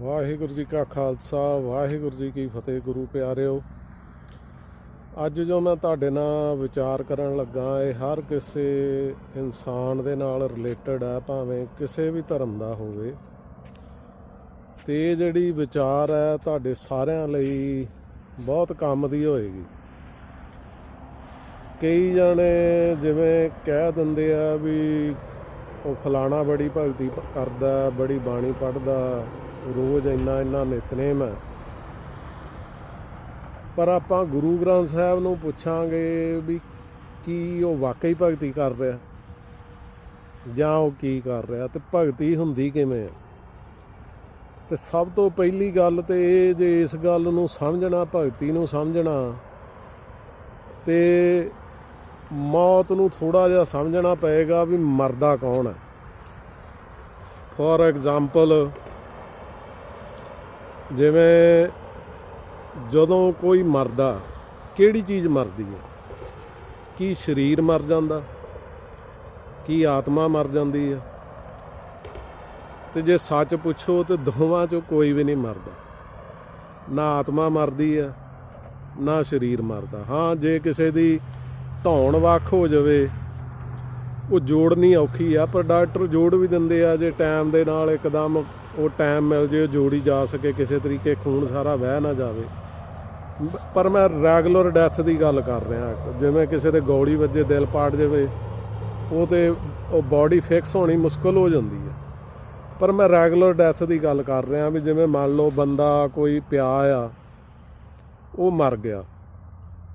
ਵਾਹਿਗੁਰੂ ਜੀ ਕਾ ਖਾਲਸਾ, ਵਾਹਿਗੁਰੂ ਜੀ ਕੀ ਫਤਿਹ ਗੁਰੂ ਪਿਆਰਿਓ। ਅੱਜ ਜੋ ਮੈਂ ਤੁਹਾਡੇ ਨਾਲ ਵਿਚਾਰ ਕਰਨ ਲੱਗਾ, ਇਹ ਹਰ ਕਿਸੇ ਇਨਸਾਨ ਦੇ ਨਾਲ ਰਿਲੇਟਡ ਹੈ ਭਾਵੇਂ ਕਿਸੇ ਵੀ ਧਰਮ ਦਾ ਹੋਵੇ। ਤੇ ਇਹ ਜਿਹੜੀ ਵਿਚਾਰ ਹੈ, ਤੁਹਾਡੇ ਸਾਰਿਆਂ ਲਈ ਬਹੁਤ ਕੰਮ ਦੀ ਹੋਏਗੀ। ਕਈ ਜਣੇ ਜਿਵੇਂ ਕਹਿ ਦਿੰਦੇ ਆ ਵੀ ਉਹ ਫਲਾਣਾ ਬੜੀ ਭਗਤੀ ਕਰਦਾ, ਬੜੀ ਬਾਣੀ ਪੜ੍ਹਦਾ ਰੋਜ਼ ਇੰਨਾ ਇੰਨਾ ਨਿਤਨੇਮ ਹੈ। ਪਰ ਆਪਾਂ ਗੁਰੂ ਗ੍ਰੰਥ ਸਾਹਿਬ ਨੂੰ ਪੁੱਛਾਂਗੇ ਵੀ ਕੀ ਉਹ ਵਾਕਈ ਭਗਤੀ ਕਰ ਰਿਹਾ? ਜਾਂ ਉਹ ਕੀ ਕਰ ਰਿਹਾ? ਤੇ ਭਗਤੀ ਹੁੰਦੀ ਕਿਵੇਂ ਹੈ? ਤੇ ਸਭ ਤੋਂ ਪਹਿਲੀ ਗੱਲ ਤੇ ਇਹ ਜੇ ਇਸ ਗੱਲ ਨੂੰ ਸਮਝਣਾ, ਭਗਤੀ ਨੂੰ ਸਮਝਣਾ, ਤੇ ਮੌਤ ਨੂੰ ਥੋੜਾ ਜਿਹਾ ਸਮਝਣਾ ਪਏਗਾ ਵੀ ਮਰਦਾ ਕੌਣ ਹੈ। ਫੋਰ ਐਗਜ਼ਾਮਪਲ ਜਿਵੇਂ ਜਦੋਂ ਕੋਈ ਮਰਦਾ, ਕਿਹੜੀ ਚੀਜ਼ ਮਰਦੀ ਹੈ? ਕੀ ਸਰੀਰ ਮਰ ਜਾਂਦਾ? ਕੀ ਆਤਮਾ ਮਰ ਜਾਂਦੀ ਹੈ? ਤੇ ਜੇ ਸੱਚ ਪੁੱਛੋ ਤੇ ਦੋਵਾਂ ਚੋਂ ਕੋਈ ਵੀ ਨਹੀਂ ਮਰਦਾ। ਨਾ ਆਤਮਾ ਮਰਦੀ ਆ ਨਾ ਸਰੀਰ ਮਰਦਾ। ਹਾਂ, ਜੇ ਕਿਸੇ ਦੀ ਧੌਣ ਵੱਖ ਹੋ ਜਾਵੇ, ਉਹ ਜੋੜਨੀ ਔਖੀ ਆ, ਪਰ ਡਾਕਟਰ ਜੋੜ ਵੀ ਦਿੰਦੇ ਆ, ਜੇ ਟਾਈਮ ਦੇ ਨਾਲ ਇੱਕਦਮ ਉਹ ਟਾਈਮ ਮਿਲ ਜੇ, ਜੋੜੀ ਜਾ ਸਕੇ, ਕਿਸੇ ਤਰੀਕੇ ਖੂਨ ਸਾਰਾ ਵਹਿ ਨਾ ਜਾਵੇ। ਪਰ ਮੈਂ ਰੈਗੂਲਰ ਡੈਥ ਦੀ ਗੱਲ ਕਰ ਰਿਹਾ। ਜਿਵੇਂ ਕਿਸੇ ਦੇ ਗੋਲੀ ਵੱਜੇ, ਦਿਲ ਪਾੜ ਜਾਵੇ, ਉਹ ਤੇ ਉਹ ਬਾਡੀ ਫਿਕਸ ਹੋਣੀ ਮੁਸ਼ਕਲ ਹੋ ਜਾਂਦੀ ਹੈ। ਪਰ ਮੈਂ ਰੈਗੂਲਰ ਡੈਥ ਦੀ ਗੱਲ ਕਰ ਰਿਹਾ ਵੀ ਜਿਵੇਂ ਮੰਨ ਲਓ ਬੰਦਾ ਕੋਈ ਪਿਆ ਆ, ਉਹ ਮਰ ਗਿਆ।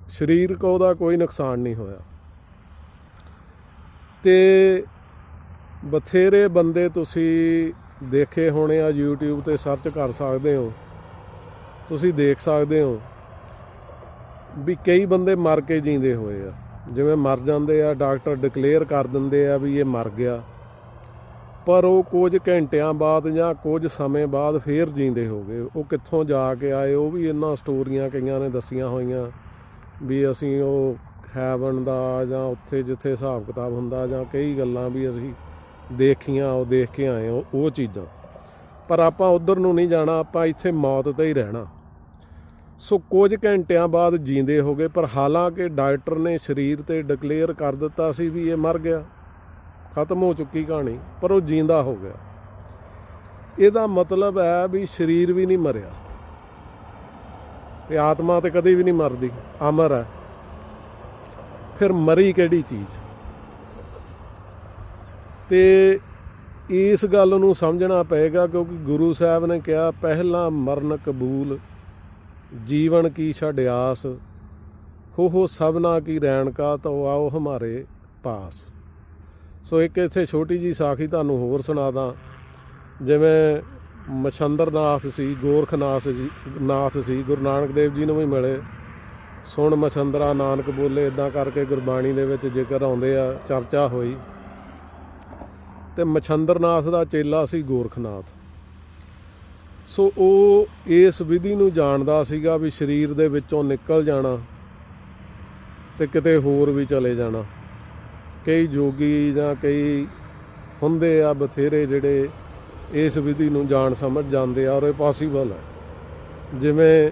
ਸਰੀਰਕ ਉਹਦਾ ਕੋਈ ਨੁਕਸਾਨ ਨਹੀਂ ਹੋਇਆ। ਤੇ ਬਥੇਰੇ ਬੰਦੇ ਤੁਸੀਂ ਦੇਖੇ ਹੋਣੇ ਆ YouTube ਤੇ ਸਰਚ ਕਰ ਸਕਦੇ ਹੋ। ਤੁਸੀਂ ਦੇਖ ਸਕਦੇ ਹੋ ਵੀ ਕਈ ਬੰਦੇ ਮਰ ਕੇ ਜਿੰਦੇ ਹੋਏ ਆ। ਜਿਵੇਂ ਮਰ ਜਾਂਦੇ ਆ, ਡਾਕਟਰ ਡਿਕਲੇਅਰ ਕਰ ਦਿੰਦੇ ਆ ਵੀ ਇਹ ਮਰ ਗਿਆ। ਪਰ ਉਹ ਕੁਝ ਘੰਟਿਆਂ ਬਾਅਦ ਜਾਂ ਕੁਝ ਸਮੇਂ ਬਾਅਦ ਫੇਰ ਜਿੰਦੇ ਹੋ ਗਏ। ਉਹ ਕਿੱਥੋਂ ਜਾ ਕੇ ਆਏ, ਉਹ ਵੀ ਇਹਨਾਂ ਸਟੋਰੀਆਂ ਕਈਆਂ ਨੇ ਦੱਸੀਆਂ ਹੋਈਆਂ ਵੀ ਅਸੀਂ ਉਹ ਹੈਵਨ ਦਾ ਜਾਂ ਉੱਥੇ ਜਿੱਥੇ ਹਿਸਾਬ ਕਿਤਾਬ ਹੁੰਦਾ ਜਾਂ ਕਈ ਗੱਲਾਂ ਵੀ ਅਸੀਂ ਦੇਖੀਆਂ, ਉਹ ਦੇਖ ਕੇ ਆਏ ਉਹ ਉਹ ਚੀਜ਼ਾਂ। ਪਰ ਆਪਾਂ ਉਧਰ ਨੂੰ ਨਹੀਂ ਜਾਣਾ, ਆਪਾਂ ਇੱਥੇ ਮੌਤ ਤੇ ਹੀ ਰਹਿਣਾ। ਸੋ ਕੁਝ ਘੰਟਿਆਂ ਬਾਅਦ ਜੀਂਦੇ ਹੋ ਗਏ, ਪਰ ਹਾਲਾਂਕਿ ਡਾਕਟਰ ਨੇ ਸਰੀਰ ਤੇ ਡਿਕਲੇਅਰ ਕਰ ਦਿੱਤਾ ਸੀ ਵੀ ਇਹ ਮਰ ਗਿਆ। ਖਤਮ ਹੋ ਚੁੱਕੀ ਕਹਾਣੀ, ਪਰ ਉਹ ਜੀਂਦਾ ਹੋ ਗਿਆ। ਇਹਦਾ ਮਤਲਬ ਹੈ ਵੀ ਸਰੀਰ ਵੀ ਨਹੀਂ ਮਰਿਆ। ਤੇ ਆਤਮਾ ਤੇ ਕਦੇ ਵੀ ਨਹੀਂ ਮਰਦੀ, ਅਮਰ ਹੈ। ਫਿਰ ਮਰੀ ਕਿਹੜੀ ਚੀਜ਼? ਤੇ ਇਸ ਗੱਲ ਨੂੰ ਸਮਝਣਾ ਪਏਗਾ ਕਿਉਂਕਿ ਗੁਰੂ ਸਾਹਿਬ ਨੇ ਕਿਹਾ, ਪਹਿਲਾ ਮਰਨ ਕਬੂਲ, ਜੀਵਨ ਕੀ ਛਡਿਆਸ ਹੋ ਹੋ ਸਭਨਾ ਕੀ ਰੈਣ ਕਾ ਤੋ ਆਓ ਹਮਾਰੇ ਪਾਸ। ਸੋ ਇੱਕ ਇੱਥੇ ਛੋਟੀ ਜੀ ਸਾਖੀ ਤੁਹਾਨੂੰ ਹੋਰ ਸੁਣਾਦਾ ਜਿਵੇਂ ਮਛੰਦਰਨਾਥ ਸੀ ਗੋਰਖਨਾਥ ਜੀ, ਨਾਥ ਸੀ, ਗੁਰੂ ਨਾਨਕ ਦੇਵ ਜੀ ਨੂੰ ਵੀ ਮਿਲੇ। ਸੁਣ ਮਛੰਦਰਾ ਨਾਨਕ ਬੋਲੇ ਇਦਾਂ ਕਰਕੇ ਗੁਰਬਾਣੀ ਦੇ ਵਿੱਚ ਜ਼ਿਕਰ ਆਉਂਦੇ ਆ, ਚਰਚਾ ਹੋਈ। ਤੇ ਮਛੰਦਰਨਾਥ ਦਾ ਚੇਲਾ ਸੀ ਗੋਰਖਨਾਥ। ਸੋ ਉਹ ਇਸ ਵਿਧੀ ਨੂੰ ਜਾਣਦਾ ਸੀਗਾ ਵੀ ਸਰੀਰ ਦੇ ਵਿੱਚੋਂ ਨਿਕਲ ਜਾਣਾ ਤੇ ਕਿਤੇ ਹੋਰ ਵੀ ਚਲੇ ਜਾਣਾ। ਕਈ ਜੋਗੀ ਜਾਂ ਕਈ ਹੁੰਦੇ ਆ ਬਥੇਰੇ ਜਿਹੜੇ ਇਸ ਵਿਧੀ ਨੂੰ ਜਾਣ ਸਮਝ ਜਾਂਦੇ ਆ ਔਰ ਇਹ ਪੋਸੀਬਲ ਹੈ ਜਿਵੇਂ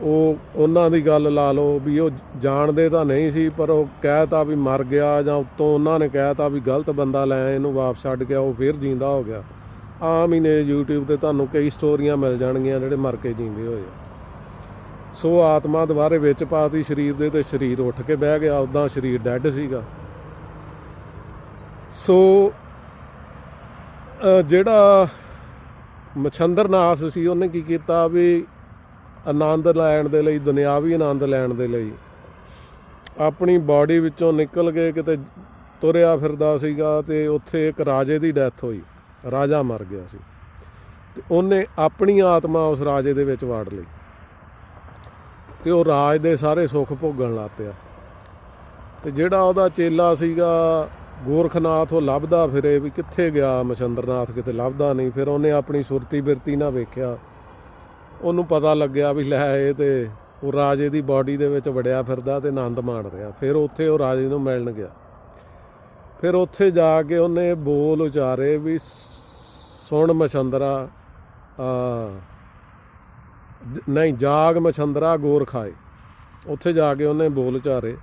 ਉਹ ਉਹਨਾਂ ਦੀ ਗੱਲ ਲਾ ਲਓ ਵੀ ਉਹ ਜਾਣਦੇ ਤਾਂ ਨਹੀਂ ਸੀ, ਪਰ ਉਹ ਕਹਿਤਾ ਵੀ ਮਰ ਗਿਆ ਜਾਂ ਉੱਤੋਂ ਉਹਨਾਂ ਨੇ ਕਹਿਤਾ ਵੀ ਗਲਤ ਬੰਦਾ ਲੈ ਇਹਨੂੰ ਵਾਪਸ ਛੱਡ ਗਿਆ ਉਹ ਫਿਰ ਜਿੰਦਾ ਹੋ ਗਿਆ। ਆਮ ਹੀ ਨੇ YouTube ਤੇ ਤੁਹਾਨੂੰ ਕਈ ਸਟੋਰੀਆਂ ਮਿਲ ਜਾਣਗੀਆਂ ਜਿਹੜੇ ਮਰ ਕੇ ਜਿੰਦੇ ਹੋਏ ਆ। ਸੋ ਆਤਮਾ ਦੁਬਾਰੇ ਵਿੱਚ ਪਾਤੀ ਸਰੀਰ ਦੇ ਤੇ ਸਰੀਰ ਉੱਠ ਕੇ ਬਹਿ ਗਿਆ ਉਦਾਂ ਸਰੀਰ ਡੈੱਡ ਸੀਗਾ। ਸੋ ਜਿਹੜਾ ਮਛੰਦਰ ਨਾਸ ਸੀ, ਉਹਨੇ ਕੀ ਕੀਤਾ ਵੀ ਆਨੰਦ ਲੈਣ ਦੇ ਲਈ, ਦੁਨਿਆਵੀ ਆਨੰਦ ਲੈਣ ਦੇ ਲਈ। ਆਪਣੀ ਬਾਡੀ ਵਿੱਚੋਂ ਨਿਕਲ ਕੇ ਕਿਤੇ ਤੁਰਿਆ ਫਿਰਦਾ ਸੀਗਾ ਤੇ ਉੱਥੇ ਇੱਕ ਰਾਜੇ ਦੀ ਡੈਥ ਹੋਈ। ਰਾਜਾ ਮਰ ਗਿਆ ਸੀ। ਤੇ ਉਹਨੇ ਆਪਣੀ ਆਤਮਾ ਉਸ ਰਾਜੇ ਦੇ ਵਿੱਚ ਵਾੜ ਲਈ। ਤੇ ਉਹ ਰਾਜ ਦੇ ਸਾਰੇ ਸੁੱਖ ਭੋਗਣ ਲੱਗ ਪਿਆ। ਤੇ ਜਿਹੜਾ ਉਹਦਾ ਚੇਲਾ ਸੀਗਾ, ਗੋਰਖਨਾਥ, ਉਹ ਲੱਭਦਾ ਫਿਰੇ ਵੀ ਕਿੱਥੇ ਗਿਆ ਮਛੰਦਰਨਾਥ ਕਿਤੇ ਲੱਭਦਾ ਨਹੀਂ। ਫਿਰ ਉਹਨੇ ਆਪਣੀ ਸੁਰਤੀ ਬਿਰਤੀ ਨਾਲ ਵੇਖਿਆ। ਉਹਨੂੰ ਪਤਾ ਲੱਗਿਆ ਵੀ ਲੈ ਇਹ ਤੇ ਉਹ ਰਾਜੇ ਦੀ ਬਾਡੀ ਦੇ ਵਿੱਚ ਵੜਿਆ ਫਿਰਦਾ ਤੇ ਆਨੰਦ ਮਾਣ ਰਿਹਾ। ਫਿਰ ਉੱਥੇ ਉਹ ਰਾਜੇ ਨੂੰ ਮਿਲਣ ਗਿਆ। ਫਿਰ ਉੱਥੇ ਜਾ ਕੇ ਉਹਨੇ ਬੋਲ ਉਚਾਰੇ ਵੀ ਸੁਣ ਮਛੰਦਰਾ ਆ ਨਹੀਂ, ਜਾਗ ਮਛੰਦਰਾ, ਗੋਰ ਖਾਏ। ਉੱਥੇ ਜਾ ਕੇ ਉਹਨੇ ਬੋਲ ਉਚਾਰੇ,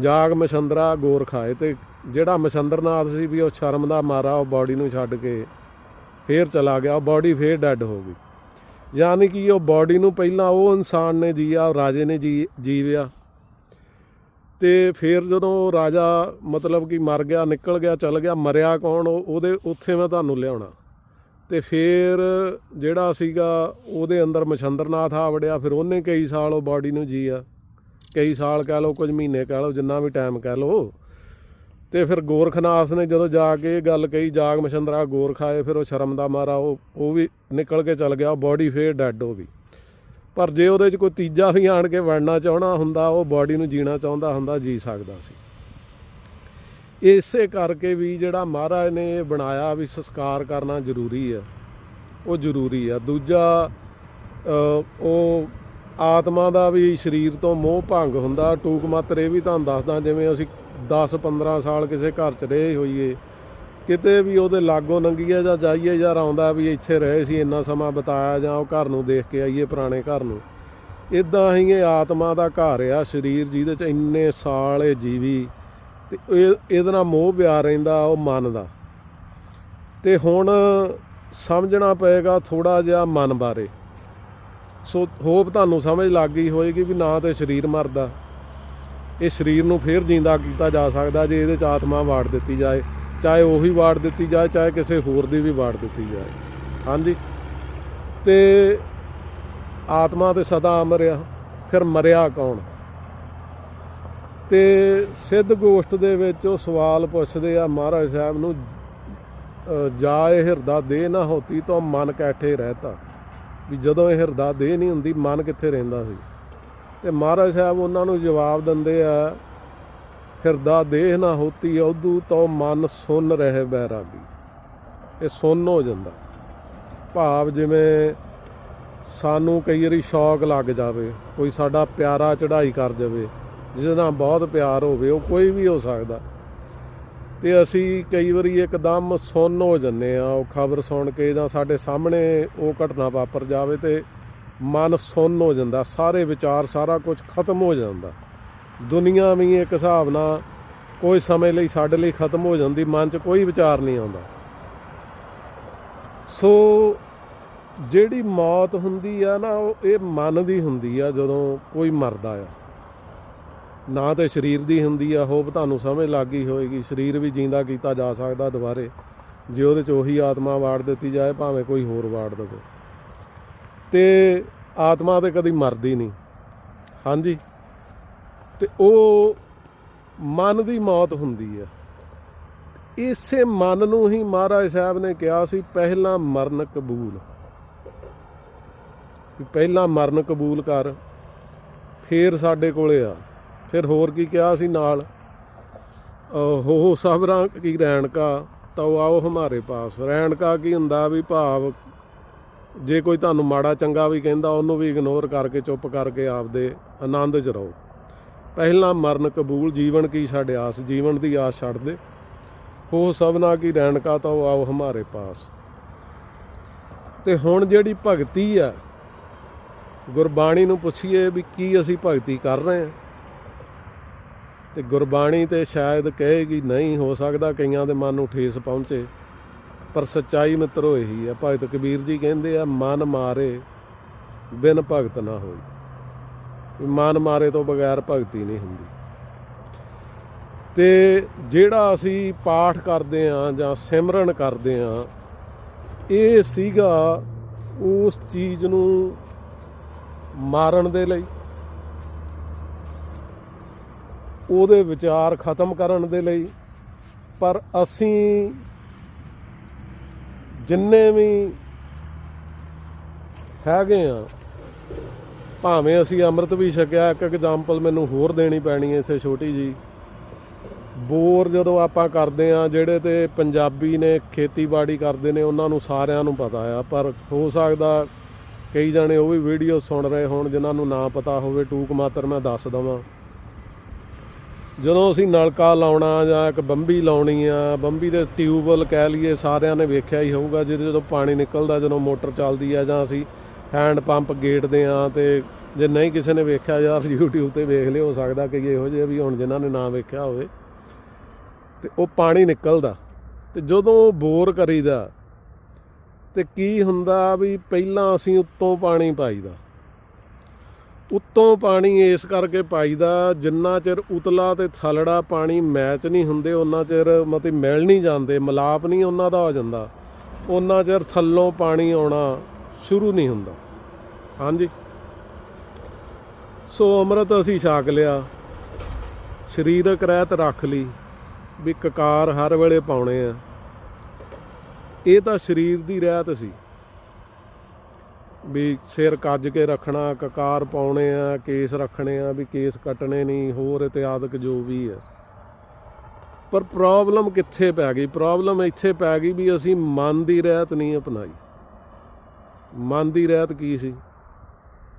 ਜਾਗ ਮਛੰਦਰਾ, ਗੋਰ ਖਾਏ ਤੇ ਜਿਹੜਾ ਮਛੰਦਰਨਾਥ ਸੀ ਵੀ ਉਹ ਸ਼ਰਮ ਦਾ ਮਾਰਾ ਉਹ ਬਾਡੀ ਨੂੰ ਛੱਡ ਕੇ ਫੇਰ ਚਲਾ ਗਿਆ। ਉਹ ਬਾਡੀ ਫੇਰ ਡੈੱਡ ਹੋ ਗਈ। ਯਾਨੀ ਕਿ ਉਹ ਬਾਡੀ ਨੂੰ ਪਹਿਲਾਂ ਉਹ ਇਨਸਾਨ ਨੇ ਜੀਆ ਰਾਜੇ ਨੇ ਜੀ, ਜੀਵਿਆ। ਤੇ ਫਿਰ ਜਦੋਂ ਉਹ ਰਾਜਾ ਮਤਲਬ ਕਿ ਮਰ ਗਿਆ, ਨਿਕਲ ਗਿਆ, ਚਲ ਗਿਆ, ਮਰਿਆ ਕੌਣ, ਉਹ- ਉਹਦੇ ਉੱਥੇ ਮੈਂ ਤੁਹਾਨੂੰ ਲਿਆਉਣਾ। ਤੇ ਫਿਰ ਜਿਹੜਾ ਸੀਗਾ ਉਹਦੇ ਅੰਦਰ ਮਛੰਦਰਨਾਥ ਆ ਵੜਿਆ, ਫਿਰ ਉਹਨੇ ਕਈ ਸਾਲ ਉਹ ਬਾਡੀ ਨੂੰ ਜੀਆ। ਕਈ ਸਾਲ ਕਹਿ ਲਓ, ਕੁਝ ਮਹੀਨੇ ਕਹਿ ਲਓ, ਜਿੰਨਾ ਵੀ ਟਾਈਮ ਕਹਿ ਲਓ। ਤੇ ਫਿਰ ਗੋਰਖਨਾਥ ਨੇ ਜਦੋਂ ਜਾ ਕੇ ਇਹ ਗੱਲ ਕਹੀ, ਜਾਗ ਮਛੰਦਰਾ ਗੋਰਖਾਏ ਫਿਰ ਉਹ ਸ਼ਰਮ ਦਾ ਮਾਰਾ, ਉਹ ਉਹ ਵੀ ਨਿਕਲ ਕੇ ਚਲ ਗਿਆ ਬਾਡੀ ਫੇਰ ਡੈੱਡ ਹੋ ਗਈ। ਪਰ ਜੇ ਉਹਦੇ 'ਚ ਕੋਈ ਤੀਜਾ ਵੀ ਆਣ ਕੇ ਵੜਨਾ ਚਾਹਣਾ ਹੁੰਦਾ, ਉਹ ਬਾਡੀ ਨੂੰ ਜੀਣਾ ਚਾਹੁੰਦਾ ਹੁੰਦਾ, ਜੀ ਸਕਦਾ ਸੀ। ਇਸੇ ਕਰਕੇ ਵੀ ਜਿਹੜਾ ਮਹਾਰਾਜ ਨੇ ਇਹ ਬਣਾਇਆ ਵੀ ਸੰਸਕਾਰ ਕਰਨਾ ਜ਼ਰੂਰੀ ਹੈ, ਉਹ ਜ਼ਰੂਰੀ ਆ ਦੂਜਾ ਉਹ ਆਤਮਾ ਦਾ ਵੀ ਸਰੀਰ ਤੋਂ ਮੋਹ ਭੰਗ ਹੁੰਦਾ ਟੂਕ ਮਾਤਰ ਇਹ ਵੀ ਤੁਹਾਨੂੰ ਦੱਸਦਾ, ਜਿਵੇਂ ਅਸੀਂ 10 15 ਸਾਲ ਕਿਸੇ ਘਰ 'ਚ ਰਹੇ ਹੋਈਏ, ਕਿਤੇ ਵੀ ਉਹਦੇ ਲਾਗੋਂ ਲੰਘੀਏ ਜਾਂ ਜਾਈਏ ਜਾਂ ਆਉਂਦਾ ਵੀ ਇੱਥੇ ਰਹੇ ਸੀ, ਇੰਨਾ ਸਮਾਂ ਬਿਤਾਇਆ ਜਾਂ ਉਹ ਘਰ ਨੂੰ ਦੇਖ ਕੇ ਆਈਏ ਪੁਰਾਣੇ ਘਰ ਨੂੰ। ਇਦਾਂ ਹੀ ਇਹ ਆਤਮਾ ਦਾ ਘਰ ਆ, ਸਰੀਰ ਜਿਹਦੇ 'ਚ ਇੰਨੇ ਸਾਲ ਇਹ ਜੀਵੀ, ਤੇ ਇਹ, ਇਹਦੇ ਨਾਲ ਮੋਹ ਪਿਆ ਰਹਿੰਦਾ, ਉਹ ਮਨ ਦਾ। ਤੇ ਹੁਣ ਸਮਝਣਾ ਪਏਗਾ ਥੋੜਾ ਜਿਹਾ ਮਨ ਬਾਰੇ। ਸੋ ਹੋਪ ਤੁਹਾਨੂੰ ਸਮਝ ਲੱਗ ਗਈ ਹੋਏਗੀ ਵੀ ਨਾ ਤੇ ਸਰੀਰ ਮਰਦਾ। ਇਹ ਸਰੀਰ ਨੂੰ ਫੇਰ ਜਿੰਦਾ ਕੀਤਾ ਜਾ ਸਕਦਾ ਜੇ ਇਹਦੇ ਚ ਆਤਮਾ ਵਾੜ ਦਿੱਤੀ ਜਾਏ, ਚਾਹੇ ਉਹੀ ਵਾੜ ਦਿੱਤੀ ਜਾਏ, ਚਾਹੇ ਕਿਸੇ ਹੋਰ ਦੀ ਵੀ ਵਾੜ ਦਿੱਤੀ ਜਾਏ। ਹਾਂਜੀ? ਤੇ ਆਤਮਾ ਤੇ ਸਦਾ ਅਮਰ ਆ, ਫਿਰ ਮਰਿਆ ਕੌਣ? ਤੇ ਸਿੱਧ ਗੋਸ਼ਟ ਦੇ ਵਿੱਚ ਉਹ ਸਵਾਲ ਪੁੱਛਦੇ ਆ ਮਹਾਰਾਜ ਸਾਹਿਬ ਨੂੰ ਜਾ ਇਹ ਹਿਰਦਾ ਦੇ ਨਾ ਹੋਤੀ ਤਾਂ ਮਨ ਕੈਠੇ ਰਹਤਾ। ਵੀ ਜਦੋਂ ਇਹ ਹਿਰਦਾ ਦੇ ਨਹੀਂ ਹੁੰਦੀ, ਮਨ ਕਿੱਥੇ ਰਹਿੰਦਾ ਸੀ? ਤੇ ਮਹਾਰਾਜ ਸਾਹਿਬ ਉਹਨਾਂ ਨੂੰ ਜਵਾਬ ਦਿੰਦੇ ਆ ਹਿਰਦਾ ਦੇਹ ਨਾ ਹੋਤੀ ਉਦੂ ਤੋ ਮਨ ਸੁਨ ਰਹੇ ਬੈਰਾਗੀ। ਇਹ ਸੁੰਨ ਹੋ ਜਾਂਦਾ। ਭਾਵ ਜਿਵੇਂ ਸਾਨੂੰ ਕਈ ਵਾਰੀ ਸ਼ੌਕ ਲੱਗ ਜਾਵੇ, ਕੋਈ ਸਾਡਾ ਪਿਆਰਾ ਚੜ੍ਹਾਈ ਕਰ ਜਾਵੇ, ਜਿਹਦੇ ਨਾਲ ਬਹੁਤ ਪਿਆਰ ਹੋਵੇ, ਉਹ ਕੋਈ ਵੀ ਹੋ ਸਕਦਾ। ਤੇ ਅਸੀਂ ਕਈ ਵਾਰੀ ਇੱਕਦਮ ਸੁੰਨ ਹੋ ਜੰਨੇ ਆ, ਉਹ ਖਬਰ ਸੁਣ ਕੇ ਜਾਂ ਸਾਡੇ ਸਾਹਮਣੇ ਉਹ ਘਟਨਾ ਵਾਪਰ ਜਾਵੇ ਤੇ ਮਨ ਸੁੰਨ ਹੋ ਜਾਂਦਾ, ਸਾਰੇ ਵਿਚਾਰ, ਸਾਰਾ ਕੁਝ ਖਤਮ ਹੋ ਜਾਂਦਾ। ਦੁਨੀਆ ਵੀ ਇੱਕ ਹਿਸਾਬ ਨਾਲ ਕੋਈ ਸਮੇਂ ਲਈ ਸਾਡੇ ਲਈ ਖਤਮ ਹੋ ਜਾਂਦੀ, ਮਨ 'ਚ ਕੋਈ ਵਿਚਾਰ ਨਹੀਂ ਆਉਂਦਾ। ਸੋ ਜਿਹੜੀ ਮੌਤ ਹੁੰਦੀ ਆ ਨਾ, ਉਹ ਇਹ ਮਨ ਦੀ ਹੁੰਦੀ ਆ, ਜਦੋਂ ਕੋਈ ਮਰਦਾ ਆ। ਨਾ ਤੇ ਸਰੀਰ ਦੀ ਹੁੰਦੀ ਆ, ਹੋਪ ਤੁਹਾਨੂੰ ਸਮਝ ਲੱਗ ਗਈ ਹੋਏਗੀ, ਸਰੀਰ ਵੀ ਜਿੰਦਾ ਕੀਤਾ ਜਾ ਸਕਦਾ ਦੁਬਾਰੇ। ਜੇ ਉਹਦੇ 'ਚ ਉਹੀ ਆਤਮਾ ਵਾੜ ਦਿੱਤੀ ਜਾਏ, ਭਾਵੇਂ ਕੋਈ ਹੋਰ ਵਾੜ ਦੇਵੇ। ਤੇ ਆਤਮਾ ਤੇ ਕਦੀ ਮਰਦੀ ਨਹੀਂ। ਹਾਂਜੀ। ਤੇ ਉਹ ਮਨ ਦੀ ਮੌਤ ਹੁੰਦੀ ਆ ਇਸੇ ਮਨ ਨੂੰ ਹੀ ਮਹਾਰਾਜ ਸਾਹਿਬ ਨੇ ਕਿਹਾ ਸੀ, ਪਹਿਲਾਂ ਮਰਨ ਕਬੂਲ। ਪਹਿਲਾਂ ਮਰਨ ਕਬੂਲ ਕਰ, ਫੇਰ ਸਾਡੇ ਕੋਲੇ ਆ। ਫਿਰ ਹੋਰ ਕੀ ਕਿਹਾ ਸੀ ਨਾਲ? ਹੋ ਸਬਰਾਂ ਕੀ ਰਹਿਣ ਕਾ ਤਉ ਆਓ ਹਮਾਰੇ ਪਾਸ। ਰਹਿਣ ਕਾ ਕੀ ਹੁੰਦਾ ਵੀ ਭਾਵ ਜੇ ਕੋਈ ਤੁਹਾਨੂੰ ਮਾੜਾ ਚੰਗਾ ਵੀ ਕਹਿੰਦਾ, ਉਹਨੂੰ ਵੀ ਇਗਨੋਰ ਕਰਕੇ, ਚੁੱਪ ਕਰਕੇ ਆਪਦੇ ਆਨੰਦ 'ਚ ਰਹੋ। ਪਹਿਲਾ ਮਰਨ ਕਬੂਲ, ਜੀਵਨ ਕੀ ਛੱਡ ਆਸ, ਜੀਵਨ ਦੀ ਆਸ ਛੱਡ ਦੇ। ਹੋ ਸਭਨਾ ਕੀ ਰਹਿਣ ਤਾਂ ਉਹ ਆਓ ਹਮਾਰੇ ਪਾਸ। ਤੇ ਹੁਣ ਜਿਹੜੀ ਭਗਤੀ ਆ, ਗੁਰਬਾਣੀ ਨੂੰ ਪੁੱਛੀਏ ਵੀ ਕੀ ਅਸੀਂ ਭਗਤੀ ਕਰ ਰਹੇ ਹਾਂ। ਤੇ ਗੁਰਬਾਣੀ ਤੇ ਸ਼ਾਇਦ ਕਹੇਗੀ, ਨਹੀਂ, ਹੋ ਸਕਦਾ ਕਈਆਂ ਦੇ ਮਨ ਨੂੰ ਠੇਸ ਪਹੁੰਚੇ। ਪਰ ਸੱਚਾਈ ਮਿੱਤਰੋ ਇਹੀ ਆ, ਭਗਤ ਕਬੀਰ ਜੀ ਕਹਿੰਦੇ ਆ, ਮਨ ਮਾਰੇ ਬਿਨ ਭਗਤ ਨਾ ਹੋਈ। ਮਨ ਮਾਰੇ ਤੋਂ ਬਗੈਰ ਭਗਤੀ ਨਹੀਂ ਹੁੰਦੀ। ਤੇ ਜਿਹੜਾ ਅਸੀਂ ਪਾਠ ਕਰਦੇ ਆ ਜਾਂ ਸਿਮਰਨ ਕਰਦੇ ਆ, ਇਹ ਸੀਗਾ ਉਸ ਚੀਜ਼ ਨੂੰ ਮਾਰਨ ਦੇ ਲਈ, ਉਹਦੇ ਵਿਚਾਰ ਖਤਮ ਕਰਨ ਦੇ ਲਈ, ਪਰ ਅਸੀਂ ਜਿੰਨੇ ਵੀ ਹੈਗੇ ਆ, ਭਾਵੇਂ ਅਸੀਂ ਅੰਮ੍ਰਿਤ ਵੀ ਛਕਿਆ, ਇੱਕ ਐਗਜ਼ਾਮਪਲ ਮੈਨੂੰ ਹੋਰ ਦੇਣੀ ਪੈਣੀ ਐ ਇਸੇ ਛੋਟੀ ਜੀ। ਬੋਰ ਜਦੋਂ ਆਪਾਂ ਕਰਦੇ ਆ, ਜਿਹੜੇ ਤੇ ਪੰਜਾਬੀ ਨੇ ਖੇਤੀਬਾੜੀ ਕਰਦੇ ਨੇ, ਉਹਨਾਂ ਨੂੰ ਸਾਰਿਆਂ ਨੂੰ ਪਤਾ ਆ। ਪਰ ਹੋ ਸਕਦਾ ਕਈ ਜਾਣੇ ਉਹ ਵੀ ਵੀਡੀਓ ਸੁਣ ਰਹੇ ਹੋਣ, ਜਿਨ੍ਹਾਂ ਨੂੰ ਨਾ ਪਤਾ ਹੋਵੇ, ਟੂਕ ਮਾਤਰ ਮੈਂ ਦੱਸ ਦਵਾਂ। ਜਦੋਂ ਅਸੀਂ ਨਲਕਾ ਲਾਉਣਾ ਜਾਂ ਇੱਕ ਬੰਬੀ ਲਾਉਣੀ ਆ, ਬੰਬੀ ਦੇ ਟਿਊਬਵੈਲ ਕਹਿ ਲਈਏ, ਸਾਰਿਆਂ ਨੇ ਵੇਖਿਆ ਹੀ ਹੋਊਗਾ, ਜਿਹਦੇ ਜਦੋਂ ਪਾਣੀ ਨਿਕਲਦਾ, ਜਦੋਂ ਮੋਟਰ ਚੱਲਦੀ ਆ ਜਾਂ ਅਸੀਂ ਹੈਂਡ ਪੰਪ ਗੇਟਦੇ ਆ ਤੇ ਜੇ ਨਹੀਂ ਕਿਸੇ ਨੇ ਵੇਖਿਆ ਯਾਰ YouTube ਤੇ ਵੇਖ ਲਿਓ ਹੋ ਸਕਦਾ ਕਿ ਇਹੋ ਜਿਹੇ ਵੀ ਹੁਣ ਜਿਨ੍ਹਾਂ ਨੇ ਨਾ ਵੇਖਿਆ ਹੋਵੇ। ਤੇ ਉਹ ਪਾਣੀ ਨਿਕਲਦਾ। ਤੇ ਜਦੋਂ ਬੋਰ ਕਰੀਦਾ, ਤੇ ਕੀ ਹੁੰਦਾ ਵੀ ਪਹਿਲਾਂ ਅਸੀਂ ਉੱਤੋਂ ਪਾਣੀ ਪਾਈਦਾ। ਉੱਤੋਂ ਪਾਣੀ ਇਸ ਕਰਕੇ ਪਾਈਦਾ, ਜਿੰਨਾ ਚਿਰ ਉਤਲਾ ਤੇ ਥਲੜਾ ਪਾਣੀ ਮੈਚ ਨਹੀਂ ਹੁੰਦੇ ਉਹਨਾਂ ਚਿਰ ਮਤਲਬ ਮਿਲ ਨਹੀਂ ਜਾਂਦੇ, ਮਲਾਪ ਨਹੀਂ ਉਹਨਾਂ ਦਾ ਹੋ ਜਾਂਦਾ। ਉਹਨਾਂ ਚਿਰ ਥੱਲੋਂ ਪਾਣੀ ਆਉਣਾ ਸ਼ੁਰੂ ਨਹੀਂ ਹੁੰਦਾ। ਹਾਂਜੀ। ਸੋ ਅੰਮ੍ਰਿਤ ਅਸੀਂ ਛਾਕ ਲਿਆ। ਸਰੀਰਕ ਰਹਿਤ ਰੱਖ ਲਈ, ਵੀ ਕਕਾਰ ਹਰ ਵੇਲੇ ਪਾਉਣੇ ਆ। ਇਹ ਤਾਂ ਸਰੀਰ ਦੀ ਰਹਿਤ ਸੀ। ਵੀ ਸਿਰ ਕੱਜ ਕੇ ਰੱਖਣਾ, ਕਕਾਰ ਪਾਉਣੇ ਆ, ਕੇਸ ਰੱਖਣੇ ਆ, ਵੀ ਕੇਸ ਕੱਟਣੇ ਨਹੀਂ, ਹੋਰ ਇਤਿਆਦਿਕ ਜੋ ਵੀ ਹੈ ਪਰ ਪ੍ਰੋਬਲਮ ਕਿੱਥੇ ਪੈ ਗਈ? ਪ੍ਰੋਬਲਮ ਇੱਥੇ ਪੈ ਗਈ ਵੀ ਅਸੀਂ ਮਨ ਦੀ ਰਹਿਤ ਨਹੀਂ ਅਪਣਾਈ। ਮਨ ਦੀ ਰਹਿਤ ਕੀ ਸੀ?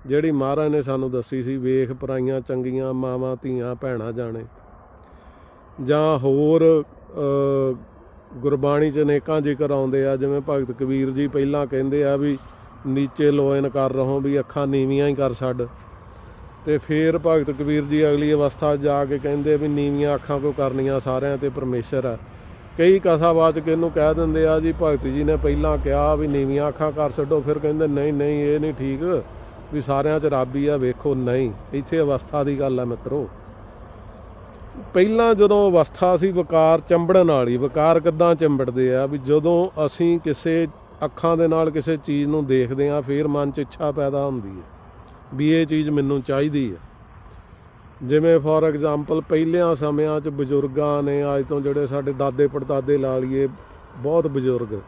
ਜਿਹੜੀ ਮਹਾਰਾਜ ਨੇ ਸਾਨੂੰ ਦੱਸੀ ਸੀ, ਵੇਖ ਪਰਾਈਆਂ ਚੰਗੀਆਂ, ਮਾਵਾਂ, ਧੀਆਂ, ਭੈਣਾਂ ਜਾਣੇ। ਜਾਂ ਹੋਰ ਗੁਰਬਾਣੀ ਚ ਅਨੇਕਾਂ ਜ਼ਿਕਰ ਆਉਂਦੇ ਆ, ਜਿਵੇਂ ਭਗਤ ਕਬੀਰ ਜੀ ਪਹਿਲਾਂ ਕਹਿੰਦੇ ਆ ਵੀ ਨੀਚੇ ਲੋਇਨ ਕਰ ਰਹੋ ਵੀ ਅੱਖਾਂ ਨੀਵੀਆਂ ਹੀ ਕਰ ਛੱਡ। ਤੇ ਫਿਰ ਭਗਤ ਕਬੀਰ ਜੀ ਅਗਲੀ ਅਵਸਥਾ ਜਾ ਕੇ ਕਹਿੰਦੇ ਵੀ ਨੀਵੀਆਂ ਅੱਖਾਂ ਕੋ ਕਰਨੀਆਂ ਸਾਰਿਆਂ ਤੇ ਪਰਮੇਸ਼ਰ ਆ ਕਈ ਕਥਾਵਾਚਕ ਇਹਨੂੰ ਕਹਿ ਦਿੰਦੇ ਆ ਜੀ, ਭਗਤ ਜੀ ਨੇ ਪਹਿਲਾਂ ਕਿਹਾ ਵੀ ਨੀਵੀਆਂ ਅੱਖਾਂ ਕਰ ਛੱਡੋ, ਫਿਰ ਕਹਿੰਦੇ ਨਹੀਂ ਨਹੀਂ, ਇਹ ਨਹੀਂ ਠੀਕ ਵੀ ਸਾਰਿਆਂ 'ਚ ਰੱਬ ਹੀ ਆ, ਵੇਖੋ ਨਹੀਂ। ਇੱਥੇ ਅਵਸਥਾ ਦੀ ਗੱਲ ਆ ਮਿੱਤਰੋ। ਪਹਿਲਾਂ ਜਦੋਂ ਅਵਸਥਾ ਸੀ, ਵਕਾਰ ਚੰਬੜਨ ਵਾਲੀ, ਵਕਾਰ ਕਿੱਦਾਂ ਚੰਬੜਦੇ ਆ ਵੀ ਜਦੋਂ ਅਸੀਂ ਕਿਸੇ ਅੱਖਾਂ ਦੇ ਨਾਲ ਕਿਸੇ ਚੀਜ਼ ਨੂੰ ਦੇਖਦੇ ਆ ਫਿਰ ਮਨ 'ਚ ਇੱਛਾ ਪੈਦਾ ਹੁੰਦੀ ਹੈ ਵੀ ਇਹ ਚੀਜ਼ ਮੈਨੂੰ ਚਾਹੀਦੀ ਹੈ। ਜਿਵੇਂ ਫੋਰ ਐਗਜ਼ਾਮਪਲ ਪਹਿਲਿਆਂ ਸਮਿਆਂ 'ਚ ਬਜ਼ੁਰਗਾਂ ਨੇ, ਅੱਜ ਤੋਂ ਜਿਹੜੇ ਸਾਡੇ ਦਾਦੇ ਪੜਦਾਦੇ ਲਾ ਲਈਏ, ਬਹੁਤ ਬਜ਼ੁਰਗ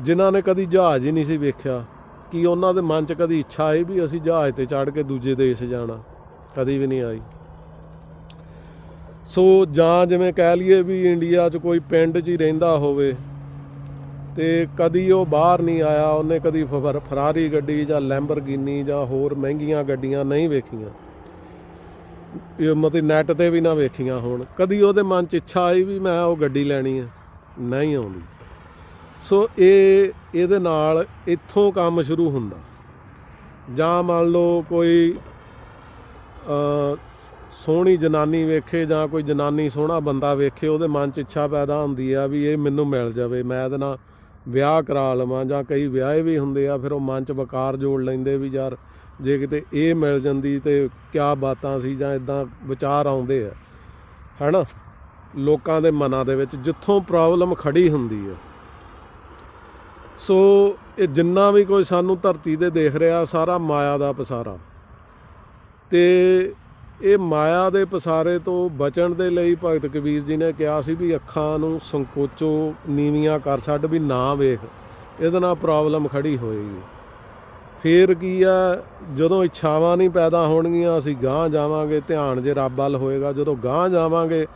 ਜਿਨ੍ਹਾਂ ਨੇ ਕਦੀ ਜਹਾਜ਼ ਹੀ ਨਹੀਂ ਸੀ ਵੇਖਿਆ, ਕਿ ਉਹਨਾਂ ਦੇ ਮਨ 'ਚ ਕਦੀ ਇੱਛਾ ਆਈ ਵੀ ਅਸੀਂ ਜਹਾਜ਼ ਤੇ ਚੜ੍ਹ ਕੇ ਦੂਜੇ ਦੇਸ਼ ਜਾਣਾ? ਕਦੀ ਵੀ ਨਹੀਂ ਆਈ। ਸੋ ਜਾਂ ਜਿਵੇਂ ਕਹਿ ਲਈਏ ਵੀ ਇੰਡੀਆ 'ਚ ਕੋਈ ਪਿੰਡ 'ਚ ਹੀ ਰਹਿੰਦਾ ਹੋਵੇ ਤੇ ਕਦੀ ਉਹ ਬਾਹਰ ਨਹੀਂ ਆਇਆ, ਉਹਨੇ ਕਦੀ ਫਰ- ਫਰਾਰੀ ਗੱਡੀ ਜਾਂ ਲੈਂਬਰਗਿਨੀ ਜਾਂ ਹੋਰ ਮਹਿੰਗੀਆਂ ਗੱਡੀਆਂ ਨਹੀਂ ਵੇਖੀਆਂ। ਇਹ ਮਤਲਬ ਨੈਟ ਤੇ ਵੀ ਨਾ ਵੇਖੀਆਂ ਹੋਣ। ਕਦੀ ਉਹਦੇ ਮਨ 'ਚ ਇੱਛਾ ਆਈ ਵੀ ਮੈਂ ਉਹ ਗੱਡੀ ਲੈਣੀ ਹੈ ਨਹੀਂ ਆਉਂਦੀ। ਸੋ ਇਹ, ਇਹਦੇ ਨਾਲ ਇੱਥੋਂ ਕੰਮ ਸ਼ੁਰੂ ਹੁੰਦਾ। ਜਾਂ ਮੰਨ ਲਓ ਕੋਈ ਅ ਸੋਹਣੀ ਜਨਾਨੀ ਵੇਖੇ ਜਾਂ ਕੋਈ ਜਨਾਨੀ ਸੋਹਣਾ ਬੰਦਾ ਵੇਖੇ, ਉਹਦੇ ਮਨ 'ਚ ਇੱਛਾ ਪੈਦਾ ਹੁੰਦੀ ਆ ਵੀ ਇਹ ਮੈਨੂੰ ਮਿਲ ਜਾਵੇ, ਮੈਂ ਇਹਦੇ ਨਾਲ ਵਿਆਹ ਕਰਾ ਲਵਾਂ ਜਾਂ ਕਈ ਵਿਆਹੇ ਵੀ ਹੁੰਦੇ ਆ, ਫਿਰ ਉਹ ਮਨ 'ਚ ਵਕਾਰ ਜੋੜ ਲੈਂਦੇ ਵੀ ਯਾਰ ਜੇ ਕਿਤੇ ਇਹ ਮਿਲ ਜਾਂਦੀ ਤੇ ਕਿਆ ਬਾਤਾਂ ਸੀ ਜਾਂ ਇਦਾਂ ਵਿਚਾਰ ਆਉਂਦੇ ਆ। ਹੈਨਾ? ਲੋਕਾਂ ਦੇ ਮਨਾਂ ਦੇ ਵਿੱਚ ਜਿੱਥੋਂ ਪ੍ਰੋਬਲਮ ਖੜੀ ਹੁੰਦੀ ਹੈ ਸੋ ਇਹ ਜਿੰਨਾ ਵੀ ਕੋਈ ਸਾਨੂੰ ਧਰਤੀ ਤੇ ਦੇਖ ਰਿਹਾ, ਸਾਰਾ ਮਾਇਆ ਦਾ ਪਸਾਰਾ। ਤੇ ਇਹ ਮਾਇਆ ਦੇ ਪਸਾਰੇ ਤੋਂ ਬਚਣ ਦੇ ਲਈ ਭਗਤ ਕਬੀਰ ਜੀ ਨੇ ਕਿਹਾ ਸੀ ਵੀ ਅੱਖਾਂ ਨੂੰ ਸੰਕੋਚੋ, ਨੀਵੀਆਂ ਕਰ ਛੱਡ ਵੀ ਨਾ ਵੇਖ। ਇਹਦੇ ਨਾਲ ਪ੍ਰੋਬਲਮ ਖੜੀ ਹੋਏਗੀ। ਫੇਰ ਕੀ ਆ, ਜਦੋਂ ਇੱਛਾਵਾਂ ਨਹੀਂ ਪੈਦਾ ਹੋਣਗੀਆਂ, ਅਸੀਂ ਗਾਂਹ ਜਾਵਾਂਗੇ, ਧਿਆਨ ਜੇ ਰੱਬ ਵੱਲ ਹੋਏਗਾ। ਜਦੋਂ ਗਾਂਹ ਜਾਵਾਂਗੇ,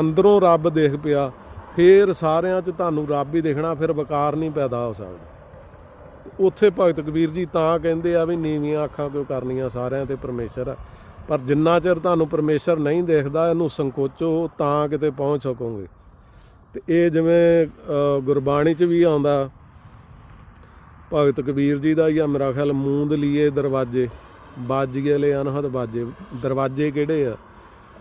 ਅੰਦਰੋਂ ਰੱਬ ਦੇਖ ਪਿਆ, ਫੇਰ ਸਾਰਿਆਂ 'ਚ ਤੁਹਾਨੂੰ ਰੱਬ ਹੀ ਦੇਖਣਾ, ਫਿਰ ਵਕਾਰ ਨਹੀਂ ਪੈਦਾ ਹੋ ਸਕਦਾ। ਉੱਥੇ ਭਗਤ ਕਬੀਰ ਜੀ ਤਾਂ ਕਹਿੰਦੇ ਆ ਵੀ ਨੀਵੀਆਂ ਅੱਖਾਂ ਕਿਉਂ ਕਰਨੀਆਂ ਸਾਰਿਆਂ ਤੇ ਪਰਮੇਸ਼ਰ? ਆ ਪਰ ਜਿੰਨਾ ਚਿਰ ਤੁਹਾਨੂੰ ਪਰਮੇਸ਼ਰ ਨਹੀਂ ਦੇਖਦਾ, ਇਹਨੂੰ ਸੰਕੋਚੋ, ਤਾਂ ਕਿਤੇ ਪਹੁੰਚ ਸਕੋਗੇ। ਤੇ ਇਹ ਜਿਵੇਂ ਗੁਰਬਾਣੀ 'ਚ ਵੀ ਆਉਂਦਾ, ਭਗਤ ਕਬੀਰ ਜੀ ਦਾ ਹੀ ਆ, ਮੇਰਾ ਖਿਆਲ ਮੂੰਦ ਲੀਏ ਦਰਵਾਜੇ ਬਾਜ ਗਏ ਅਨਹਦ ਬਾਜੇ। ਦਰਵਾਜੇ ਕਿਹੜੇ ਆ?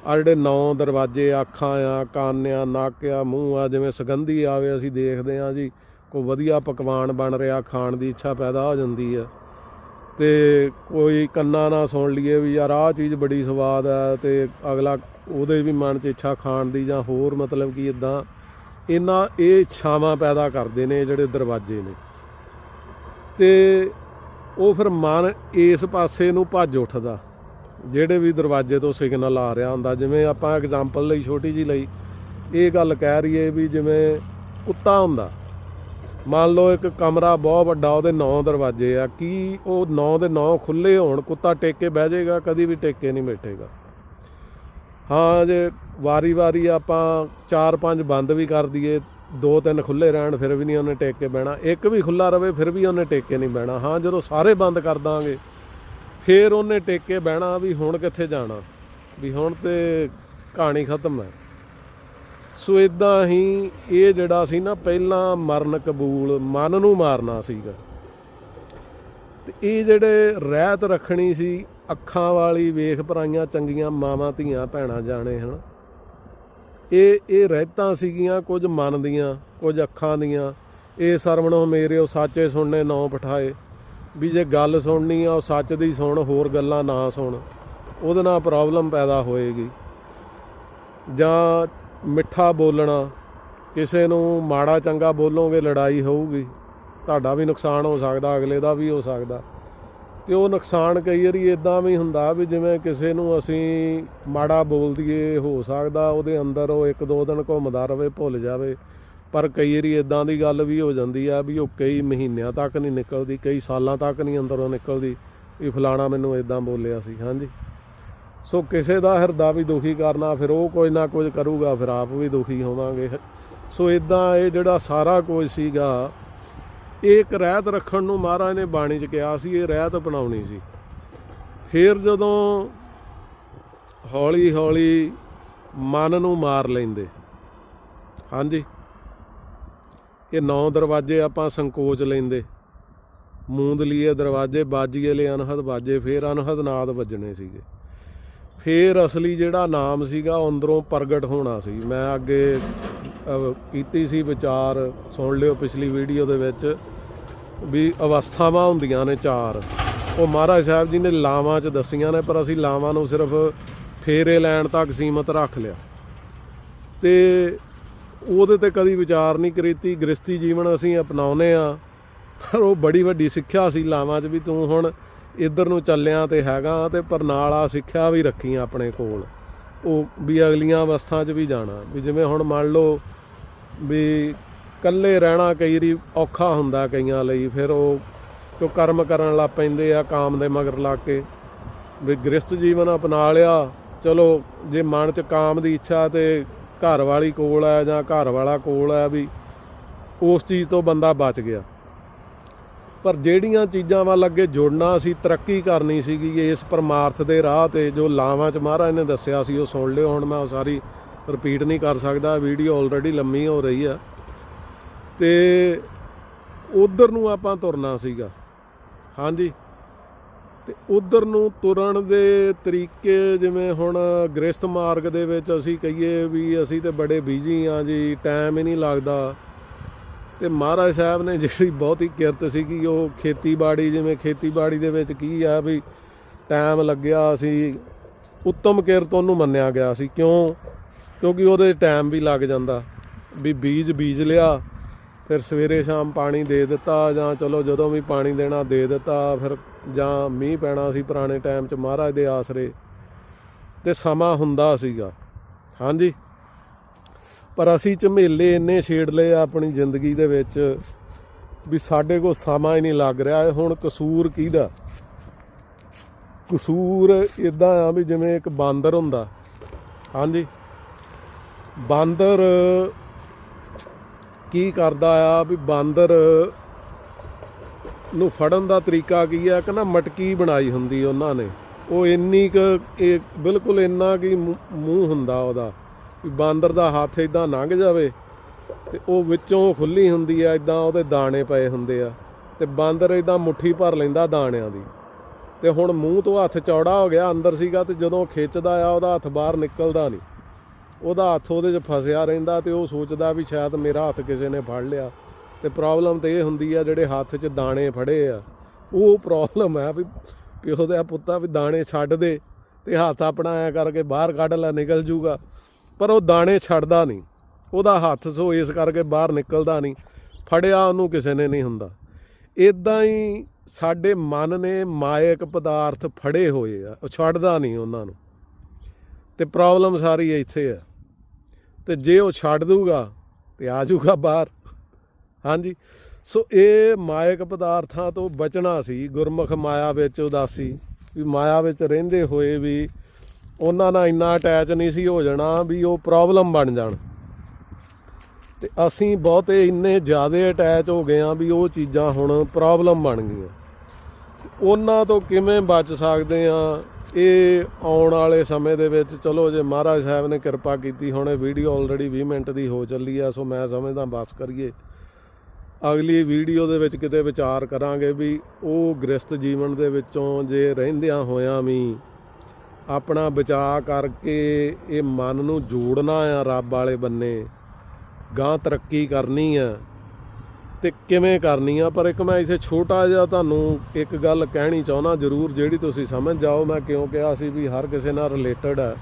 ਆ ਜਿਹੜੇ ਨੌ ਦਰਵਾਜੇ, ਅੱਖਾਂ ਆ ਕੰਨ ਆ ਨੱਕ ਆ, ਮੂੰਹ ਆ, ਜਿਵੇਂ ਸੁਗੰਧੀ ਆਵੇ, ਅਸੀਂ ਦੇਖਦੇ ਆ ਜੀ, ਕੋਈ ਵਧੀਆ ਪਕਵਾਨ ਬਣ ਰਿਹਾ, ਖਾਣ ਦੀ ਇੱਛਾ ਪੈਦਾ ਹੋ ਜਾਂਦੀ ਆ। ਤੇ ਕੋਈ ਕੰਨਾਂ ਨਾਲ ਸੁਣ ਲਈਏ ਵੀ ਯਾਰ ਆਹ ਚੀਜ਼ ਬੜੀ ਸਵਾਦ ਆ ਤੇ ਅਗਲਾ ਉਹਦੇ ਵੀ ਮਨ 'ਚ ਇੱਛਾ ਖਾਣ ਦੀ ਜਾਂ ਹੋਰ ਮਤਲਬ ਕਿ ਇਦਾਂ ਇਹਨਾਂ ਇਹ ਇੱਛਾਵਾਂ ਪੈਦਾ ਕਰਦੇ ਨੇ ਜਿਹੜੇ ਦਰਵਾਜ਼ੇ ਨੇ। ਤੇ ਉਹ ਫਿਰ ਮਨ ਇਸ ਪਾਸੇ ਨੂੰ ਭੱਜ ਉੱਠਦਾ, ਜਿਹੜੇ ਵੀ ਦਰਵਾਜ਼ੇ ਤੋਂ ਸਿਗਨਲ ਆ ਰਿਹਾ ਹੁੰਦਾ, ਜਿਵੇਂ ਆਪਾਂ ਐਗਜ਼ਾਮਪਲ ਲਈ, ਛੋਟੀ ਜੀ ਲਈ, ਇਹ ਗੱਲ ਕਹਿ ਰਹੀਏ ਵੀ ਜਿਵੇਂ ਕੁੱਤਾ ਹੁੰਦਾ। ਮੰਨ ਲਓ ਇੱਕ ਕਮਰਾ ਬਹੁਤ ਵੱਡਾ, ਉਹਦੇ 9 ਦਰਵਾਜ਼ੇ ਆ, ਕੀ ਉਹ 9 ਦੇ 9 ਖੁੱਲੇ ਹੋਣ, ਕੁੱਤਾ ਟੇਕ ਕੇ ਬਹਿ ਜਾਏਗਾ, ਕਦੀ ਵੀ ਟੇਕ ਕੇ ਨਹੀਂ ਬੈਠੇਗਾ। ਹਾਂ, ਜੇ ਵਾਰੀ-ਵਾਰੀ ਆਪਾਂ 4-5 ਬੰਦ ਵੀ ਕਰ ਦਈਏ, ਦੋ ਤਿੰਨ ਖੁੱਲੇ ਰਹਿਣ, ਫਿਰ ਵੀ ਨਹੀਂ ਉਹਨੇ ਟੇਕ ਕੇ ਬਹਿਣਾ। ਇੱਕ ਵੀ ਖੁੱਲਾ ਰਵੇ, ਫਿਰ ਵੀ ਉਹਨੇ ਟੇਕ ਕੇ ਨਹੀਂ ਬਹਿਣਾ। ਹਾਂ, ਜਦੋਂ ਸਾਰੇ ਬੰਦ ਕਰ ਦਾਂਗੇ, ਫਿਰ ਉਹਨੇ ਟੇਕ ਕੇ ਬਹਿਣਾ ਵੀ ਹੁਣ ਕਿੱਥੇ ਜਾਣਾ? ਵੀ ਹੁਣ ਤੇ ਕਹਾਣੀ ਖਤਮ ਹੈ। ਸੋ ਇਦਾਂ ਹੀ ਇਹ ਜਿਹੜਾ ਸੀ ਨਾ, ਪਹਿਲਾਂ ਮਰਨ ਕਬੂਲ, ਮਨ ਨੂੰ ਮਾਰਨਾ ਸੀਗਾ। ਤੇ ਇਹ ਜਿਹੜੇ ਰਹਿਤ ਰੱਖਣੀ ਸੀ, ਅੱਖਾਂ ਵਾਲੀ ਵੇਖ ਪਰਾਈਆਂ ਚੰਗੀਆਂ ਮਾਵਾਂ, ਧੀਆਂ, ਭੈਣਾਂ, ਜਾਣੇ, ਹਨ। ਇਹ ਇਹ ਰਹਿਤਾਂ ਸੀਗੀਆਂ ਕੁਝ ਮਨ ਦੀਆਂ, ਕੁਝ ਅੱਖਾਂ ਦੀਆਂ। ਇਹ ਸਰਵਣੋ ਮੇਰੇ, ਉਹ ਸਾਚੇ ਸੁਣਨੇ, ਨੌ ਪਠਾਏ ਵੀ ਜੇ ਗੱਲ ਸੁਣਨੀ ਆ, ਉਹ ਸੱਚ ਦੀ ਸੁਣ, ਹੋਰ ਗੱਲਾਂ ਨਾ ਸੁਣ। ਉਹਦੇ ਨਾਲ ਪ੍ਰੋਬਲਮ ਪੈਦਾ ਹੋਏਗੀ। ਜਾਂ ਮਿੱਠਾ ਬੋਲਣਾ, ਕਿਸੇ ਨੂੰ ਮਾੜਾ ਚੰਗਾ ਬੋਲੋਗੇ ਲੜਾਈ ਹੋਊਗੀ, ਤੁਹਾਡਾ ਵੀ ਨੁਕਸਾਨ ਹੋ ਸਕਦਾ, ਅਗਲੇ ਦਾ ਵੀ ਹੋ ਸਕਦਾ। ਤੇ ਉਹ ਨੁਕਸਾਨ ਕਈ ਵਾਰੀ ਇਦਾਂ ਵੀ ਹੁੰਦਾ ਵੀ ਜਿਵੇਂ ਕਿਸੇ ਨੂੰ ਅਸੀਂ ਮਾੜਾ ਬੋਲ ਦਈਏ, ਹੋ ਸਕਦਾ ਉਹਦੇ ਅੰਦਰ ਉਹ ਇੱਕ ਦੋ ਦਿਨ ਘੁੰਮਦਾ ਰਵੇ, ਭੁੱਲ ਜਾਵੇ। ਪਰ ਕਈ ਵਾਰੀ ਇਦਾਂ ਦੀ ਗੱਲ ਵੀ ਹੋ ਜਾਂਦੀ ਆ ਵੀ ਉਹ ਕਈ ਮਹੀਨਿਆਂ ਤੱਕ ਨਹੀਂ ਨਿਕਲਦੀ, ਕਈ ਸਾਲਾਂ ਤੱਕ ਨਹੀਂ ਅੰਦਰੋਂ ਨਿਕਲਦੀ ਵੀ ਫਲਾਣਾ ਮੈਨੂੰ ਇਦਾਂ ਬੋਲਿਆ ਸੀ, ਹਾਂਜੀ। ਸੋ ਕਿਸੇ ਦਾ ਹਿਰਦਾ ਵੀ ਦੁਖੀ ਕਰਨਾ, ਫਿਰ ਉਹ ਕੋਈ ਨਾ ਕੁਝ ਕਰੂਗਾ, ਫਿਰ ਆਪ ਵੀ ਦੁਖੀ ਹੋਵਾਂਗੇ। ਸੋ ਇਦਾਂ ਇਹ ਜਿਹੜਾ ਸਾਰਾ ਕੁਝ ਸੀਗਾ, ਇਹ ਇੱਕ ਰਹਿਤ ਰੱਖਣ ਨੂੰ ਮਹਾਰਾਜ ਨੇ ਬਾਣੀ 'ਚ ਕਿਹਾ ਸੀ, ਇਹ ਰਹਿਤ ਅਪਣਾਉਣੀ ਸੀ। ਫਿਰ ਜਦੋਂ ਹੌਲੀ ਹੌਲੀ ਮਨ ਨੂੰ ਮਾਰ ਲੈਂਦੇ। ਹਾਂਜੀ? ਇਹ ਨੌ ਦਰਵਾਜ਼ੇ ਆਪਾਂ ਸੰਕੋਚ ਲੈਂਦੇ। ਮੂੰਦ ਲਈਏ ਦਰਵਾਜ਼ੇ, ਬਾਜੀਏ ਲੈ ਅਨਹਦ ਬਾਜੇ, ਫੇਰ ਅਨਹਦ ਨਾਦ ਵੱਜਣੇ ਸੀਗੇ। ਫੇਰ ਅਸਲੀ ਜਿਹੜਾ ਨਾਮ ਸੀਗਾ ਅੰਦਰੋਂ ਪ੍ਰਗਟ ਹੋਣਾ ਸੀ। ਮੈਂ ਅੱਗੇ ਕੀਤੀ ਸੀ ਵਿਚਾਰ, ਸੁਣ ਲਿਓ ਪਿਛਲੀ ਵੀਡੀਓ ਦੇ ਵਿੱਚ, ਵੀ ਅਵਸਥਾਵਾਂ ਹੁੰਦੀਆਂ ਨੇ ਚਾਰ। ਉਹ ਮਹਾਰਾਜ ਸਾਹਿਬ ਜੀ ਨੇ ਲਾਵਾਂ 'ਚ ਦੱਸੀਆਂ ਨੇ, ਪਰ ਅਸੀਂ ਲਾਵਾਂ ਨੂੰ ਸਿਰਫ ਫੇਰੇ ਲੈਣ ਤੱਕ ਸੀਮਤ ਰੱਖ ਲਿਆ। ਤੇ ਉਹਦੇ ਤੇ ਕਦੀ ਵਿਚਾਰ ਨਹੀਂ ਕਰੀਤੀ। ਗ੍ਰਸਤੀ ਜੀਵਨ ਅਸੀਂ ਅਪਣਾਉਨੇ ਆ ਪਰ ਉਹ ਬੜੀ ਵੱਡੀ ਸਿੱਖਿਆ ਸੀ ਲਾਵਾਂ 'ਚ ਵੀ ਤੂੰ ਹੁਣ ਇੱਧਰ ਨੂੰ ਚੱਲਿਆ ਤੇ ਹੈਗਾ ਤੇ ਪਰ ਨਾਲ ਆ ਸਿੱਖਿਆ ਵੀ ਰੱਖੀ ਆਪਣੇ ਕੋਲ। ਉਹ ਵੀ ਅਗਲੀਆਂ ਅਵਸਥਾ 'ਚ ਵੀ ਜਾਣਾ। ਵੀ ਜਿਵੇਂ ਹੁਣ ਮੰਨ ਲਓ ਵੀ ਇਕੱਲੇ ਰਹਿਣਾ ਕਈ ਵਾਰੀ ਔਖਾ ਹੁੰਦਾ ਕਈਆਂ ਲਈ, ਫਿਰ ਉਹ ਤੋਂ ਕਰਮ ਕਰਨ ਲੱਗ ਪੈਂਦੇ ਆ ਕਾਮ ਦੇ ਮਗਰ ਲੱਗ ਕੇ। ਵੀ ਗ੍ਰਸਤ ਜੀਵਨ ਅਪਣਾ ਲਿਆ ਚਲੋ ਜੇ ਮਨ 'ਚ ਕਾਮ ਦੀ ਇੱਛਾ ਤੇ ਘਰ ਵਾਲੀ ਕੋਲ ਹੈ ਜਾਂ ਘਰ ਵਾਲਾ ਕੋਲ ਹੈ ਵੀ ਉਸ ਚੀਜ਼ ਤੋਂ ਬੰਦਾ ਬਚ ਗਿਆ। ਪਰ ਜਿਹੜੀਆਂ ਚੀਜ਼ਾਂ ਵੱਲ ਅੱਗੇ ਜੁੜਨਾ ਸੀ ਤਰੱਕੀ ਕਰਨੀ ਸੀਗੀ ਇਸ ਪਰਮਾਰਥ ਦੇ ਰਾਹ ਤੇ, ਜੋ ਲਾਵਾਂ 'ਚ ਮਹਾਰਾਜ ਨੇ ਦੱਸਿਆ ਸੀ, ਉਹ ਸੁਣ ਲਿਓ, ਹੁਣ ਮੈਂ ਉਹ ਸਾਰੀ ਰਿਪੀਟ ਨਹੀਂ ਕਰ ਸਕਦਾ ਵੀਡੀਓ ਆਲਰੇਡੀ ਲੰਮੀ ਹੋ ਰਹੀ ਆ। ਤੇ ਉਧਰ ਨੂੰ ਆਪਾਂ ਤੁਰਨਾ ਸੀਗਾ। ਹਾਂਜੀ। ਤੇ ਉਧਰ ਨੂੰ ਤੁਰਨ ਦੇ ਤਰੀਕੇ ਜਿਵੇਂ ਹੁਣ ਗ੍ਰਸਤ ਮਾਰਗ ਦੇ ਵਿੱਚ ਅਸੀਂ ਕਹੀਏ ਵੀ ਅਸੀਂ ਤੇ ਬੜੇ ਬਿਜ਼ੀ ਆ ਜੀ ਟਾਈਮ ਹੀ ਨਹੀਂ ਲੱਗਦਾ। ਤੇ ਮਹਾਰਾਜ ਸਾਹਿਬ ਨੇ ਜਿਹੜੀ ਬਹੁਤੀ ਕਿਰਤ ਸੀਗੀ, ਉਹ ਖੇਤੀਬਾੜੀ, ਜਿਵੇਂ ਖੇਤੀਬਾੜੀ ਦੇ ਵਿੱਚ ਕੀ ਆ ਵੀ ਟਾਈਮ ਲੱਗਿਆ ਸੀ, ਉੱਤਮ ਕਿਰਤ ਉਹਨੂੰ ਮੰਨਿਆ ਗਿਆ ਸੀ। ਕਿਉਂ? ਕਿਉਂਕਿ ਉਹਦੇ ਟਾਈਮ ਵੀ ਲੱਗ ਜਾਂਦਾ। ਵੀ ਬੀਜ ਬੀਜ ਲਿਆ, ਫਿਰ ਸਵੇਰੇ ਸ਼ਾਮ ਪਾਣੀ ਦੇ ਦਿੱਤਾ, ਜਾਂ ਚਲੋ ਜਦੋਂ ਵੀ ਪਾਣੀ ਦੇਣਾ ਦੇ ਦਿੱਤਾ, ਫਿਰ ਜਾਂ ਮੀਂਹ ਪੈਣਾ ਸੀ ਪੁਰਾਣੇ ਟਾਈਮ 'ਚ ਮਹਾਰਾਜ ਦੇ ਆਸਰੇ, ਤੇ ਸਮਾਂ ਹੁੰਦਾ ਸੀਗਾ। ਹਾਂਜੀ? ਪਰ ਅਸੀਂ ਝਮੇਲੇ ਇੰਨੇ ਛੇੜ ਲਏ ਆ ਆਪਣੀ ਜ਼ਿੰਦਗੀ ਦੇ ਵਿੱਚ ਵੀ ਸਾਡੇ ਕੋਲ ਸਮਾਂ ਹੀ ਨਹੀਂ ਲੱਗ ਰਿਹਾ। ਹੁਣ ਕਸੂਰ ਕਿਹਦਾ? ਕਸੂਰ ਇਦਾਂ ਆ ਵੀ ਜਿਵੇਂ ਇੱਕ ਬਾਂਦਰ ਹੁੰਦਾ। ਹਾਂਜੀ। ਬਾਂਦਰ ਕੀ ਕਰਦਾ ਆ ਵੀ ਬਾਂਦਰ ਨੂੰ ਫੜਨ ਦਾ ਤਰੀਕਾ ਕੀ ਆ? ਕਿ ਨਾ ਮਟਕੀ ਬਣਾਈ ਹੁੰਦੀ ਉਹਨਾਂ ਨੇ। ਉਹ ਇੰਨੀ ਕੁ ਇਹ ਬਿਲਕੁਲ ਇੰਨਾ ਕੀ ਮੂੰਹ ਹੁੰਦਾ ਉਹਦਾ। ਵੀ ਬਾਂਦਰ ਦਾ ਹੱਥ ਇਦਾਂ ਲੰਘ ਜਾਵੇ ਤੇ ਉਹ ਵਿੱਚੋਂ ਖੁੱਲੀ ਹੁੰਦੀ ਆ ਇਦਾਂ ਉਹਦੇ ਦਾਣੇ ਪਏ ਹੁੰਦੇ ਆ ਤੇ ਬਾਂਦਰ ਇਦਾਂ ਮੁੱਠੀ ਭਰ ਲੈਂਦਾ ਦਾਣਿਆਂ ਦੀ। ਤੇ ਹੁਣ ਮੂੰਹ ਤੋਂ ਹੱਥ ਚੌੜਾ ਹੋ ਗਿਆ, ਅੰਦਰ ਸੀਗਾ ਤੇ ਜਦੋਂ ਖਿੱਚਦਾ ਆ, ਉਹਦਾ ਹੱਥ ਬਾਹਰ ਨਿਕਲਦਾ ਨਹੀਂ। ਉਹਦਾ ਹੱਥ ਉਹਦੇ 'ਚ ਫਸਿਆ ਰਹਿੰਦਾ ਤੇ ਉਹ ਸੋਚਦਾ ਵੀ ਸ਼ਾਇਦ ਮੇਰਾ ਹੱਥ ਕਿਸੇ ਨੇ ਫੜ ਲਿਆ। ਤੇ ਪ੍ਰੋਬਲਮ ਤੇ ਇਹ ਹੁੰਦੀ ਆ, ਜਿਹੜੇ ਹੱਥ 'ਚ ਦਾਣੇ ਫੜੇ ਆ, ਉਹ ਪ੍ਰੋਬਲਮ ਆ ਵੀ ਪਿਓ ਦਾ ਪੁੱਤਾ ਵੀ ਦਾਣੇ ਛੱਡ ਦੇ ਤੇ ਹੱਥ ਆਪਣਾ ਐ ਕਰਕੇ ਬਾਹਰ ਕੱਢ ਲੈ, ਨਿਕਲ ਜੂਗਾ। ਪਰ ਉਹ ਦਾਣੇ ਛੱਡਦਾ ਨਹੀਂ। ਉਹਦਾ ਹੱਥ ਸੋ ਇਸ ਕਰਕੇ ਬਾਹਰ ਨਿਕਲਦਾ ਨਹੀਂ। ਫੜਿਆ ਉਹਨੂੰ ਕਿਸੇ ਨੇ ਨਹੀਂ ਹੁੰਦਾ। ਇਦਾਂ ਹੀ ਸਾਡੇ ਮਨ ਨੇ ਮਾਇਕ ਪਦਾਰਥ ਫੜੇ ਹੋਏ ਆ। ਉਹ ਛੱਡਦਾ ਨਹੀਂ ਉਹਨਾਂ ਨੂੰ। ਤੇ ਪ੍ਰੋਬਲਮ ਸਾਰੀ ਇੱਥੇ ਆ। ਤੇ ਜੇ ਉਹ ਛੱਡ ਦੂਗਾ, ਤੇ ਆ ਜਾਊਗਾ ਬਾਹਰ। ਹਾਂਜੀ। ਸੋ ਇਹ ਮਾਇਕ ਪਦਾਰਥਾਂ ਤੋਂ ਬਚਣਾ ਸੀ। ਗੁਰਮੁਖ ਮਾਇਆ ਵਿੱਚ ਉਦਾਸੀ। ਵੀ ਮਾਇਆ ਵਿੱਚ ਰਹਿੰਦੇ ਹੋਏ ਵੀ ਉਹਨਾਂ ਨਾਲ ਇੰਨਾ ਅਟੈਚ ਨਹੀਂ ਸੀ ਹੋ ਜਾਣਾ ਵੀ ਉਹ ਪ੍ਰੋਬਲਮ ਬਣ ਜਾਣ। ਤੇ ਅਸੀਂ ਬਹੁਤੇ ਇੰਨੇ ਜ਼ਿਆਦਾ ਅਟੈਚ ਹੋ ਗਏ ਆ ਵੀ ਉਹ ਚੀਜ਼ਾਂ ਹੁਣ ਪ੍ਰੋਬਲਮ ਬਣ ਗਈਆਂ। ਉਹਨਾਂ ਤੋਂ ਕਿਵੇਂ ਬਚ ਸਕਦੇ ਆ ਇਹ ਆਉਣ ਵਾਲੇ ਸਮੇਂ ਦੇ ਵਿੱਚ ਚਲੋ ਜੇ ਮਹਾਰਾਜ ਸਾਹਿਬ ਨੇ ਕਿਰਪਾ ਕੀਤੀ, ਹੁਣ ਇਹ ਵੀਡੀਓ ਆਲਰੇਡੀ 20 ਮਿੰਟ ਦੀ ਹੋ ਚੱਲੀ ਆ, ਸੋ ਮੈਂ ਸਮਝਦਾ ਬਸ ਕਰੀਏ। ਅਗਲੀ ਵੀਡੀਓ ਦੇ ਵਿੱਚ ਕਿਤੇ ਵਿਚਾਰ ਕਰਾਂਗੇ ਵੀ ਉਹ ਗ੍ਰਸਤ ਜੀਵਨ ਦੇ ਵਿੱਚੋਂ ਜੇ ਰਹਿੰਦਿਆਂ ਹੋਇਆਂ ਵੀ ਆਪਣਾ ਬਚਾਅ ਕਰਕੇ ਇਹ ਮਨ ਨੂੰ ਜੋੜਨਾ ਆ ਰੱਬ ਵਾਲੇ ਬੰਨੇ। ਗਾਂ ਤਰੱਕੀ ਕਰਨੀ ਆ ਤੇ ਕਿਵੇਂ ਕਰਨੀ ਆ? ਪਰ ਇੱਕ ਮੈਂ ਇਸੇ ਛੋਟਾ ਜਿਹਾ ਤੁਹਾਨੂੰ ਇੱਕ ਗੱਲ ਕਹਿਣੀ ਚਾਹੁੰਦਾ, ਜ਼ਰੂਰ ਜਿਹੜੀ ਤੁਸੀਂ ਸਮਝ ਜਾਓ, ਮੈਂ ਕਿਉਂ ਕਿਹਾ ਸੀ ਵੀ ਹਰ ਕਿਸੇ ਨਾਲ ਰਿਲੇਟਡ ਹੈ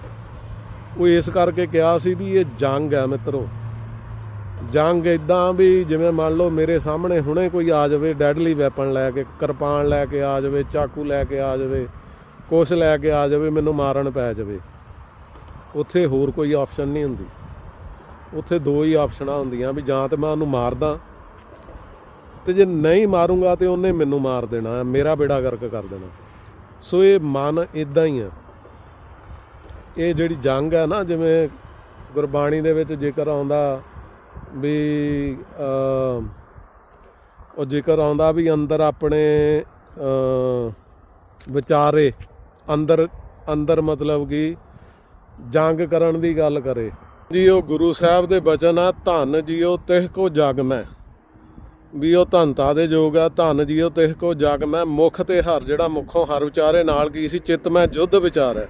ਉਹ ਇਸ ਕਰਕੇ ਕਿਹਾ ਸੀ ਵੀ ਇਹ ਜੰਗ ਹੈ ਮਿੱਤਰੋ। ਜੰਗ ਇਦਾਂ ਵੀ ਜਿਵੇਂ ਮੰਨ ਲਓ ਮੇਰੇ ਸਾਹਮਣੇ ਹੁਣੇ ਕੋਈ ਆ ਜਾਵੇ ਡੈਡਲੀ ਵੈਪਨ ਲੈ ਕੇ, ਕਿਰਪਾਨ ਲੈ ਕੇ ਆ ਜਾਵੇ, ਚਾਕੂ ਲੈ ਕੇ ਆ ਜਾਵੇ ਕੁਛ ਲੈ ਕੇ ਆ ਜਾਵੇ, ਮੈਨੂੰ ਮਾਰਨ ਪੈ ਜਾਵੇ। ਉੱਥੇ ਹੋਰ ਕੋਈ ਆਪਸ਼ਨ ਨਹੀਂ ਹੁੰਦੀ। ਉੱਥੇ ਦੋ ਹੀ ਆਪਸ਼ਨਾਂ ਹੁੰਦੀਆਂ ਵੀ ਜਾਂ ਤੇ ਮੈਂ ਉਹਨੂੰ ਮਾਰਦਾ ਤੇ ਜੇ ਨਹੀਂ ਮਾਰੂੰਗਾ ਤੇ ਉਹਨੇ ਮੈਨੂੰ ਮਾਰ ਦੇਣਾ, ਮੇਰਾ ਬੇੜਾ ਗਰਕ ਕਰ ਦੇਣਾ। ਸੋ ਇਹ ਮਨ ਇਦਾਂ ਹੀ ਆ। ਇਹ ਜਿਹੜੀ ਜੰਗ ਹੈ ਨਾ, ਜਿਵੇਂ ਗੁਰਬਾਣੀ ਦੇ ਵਿੱਚ ਜ਼ਿਕਰ ਆਉਂਦਾ ਵੀ ਉਹ ਜ਼ਿਕਰ ਆਉਂਦਾ ਵੀ ਅੰਦਰ ਆਪਣੇ ਵਿਚਾਰੇ ਅੰਦਰ ਅੰਦਰ ਮਤਲਬ ਕਿ ਜੰਗ ਕਰਨ ਦੀ ਗੱਲ ਕਰੇ। ਜੀ, ਉਹ ਗੁਰੂ ਸਾਹਿਬ ਦੇ ਬਚਨ ਆ, ਧੰਨ ਜੀਓ ਤਿਹ ਕੋ ਜਗ ਮੈਂ। ਵੀ ਉਹ ਧੰਤਾ ਦੇ ਜੋਗ ਆ, ਧੰਨ ਜੀਓ ਤਿਹ ਕੋ ਜਗ ਮੈਂ। ਮੁਖ ਤੇ ਹਰ, ਜਿਹੜਾ ਮੁਖੋਂ ਹਰ ਵਿਚਾਰੇ ਨਾਲ ਕੀ ਸੀ, ਚਿੱਤ ਮੈਂ ਜੁੱਧ ਹੈ।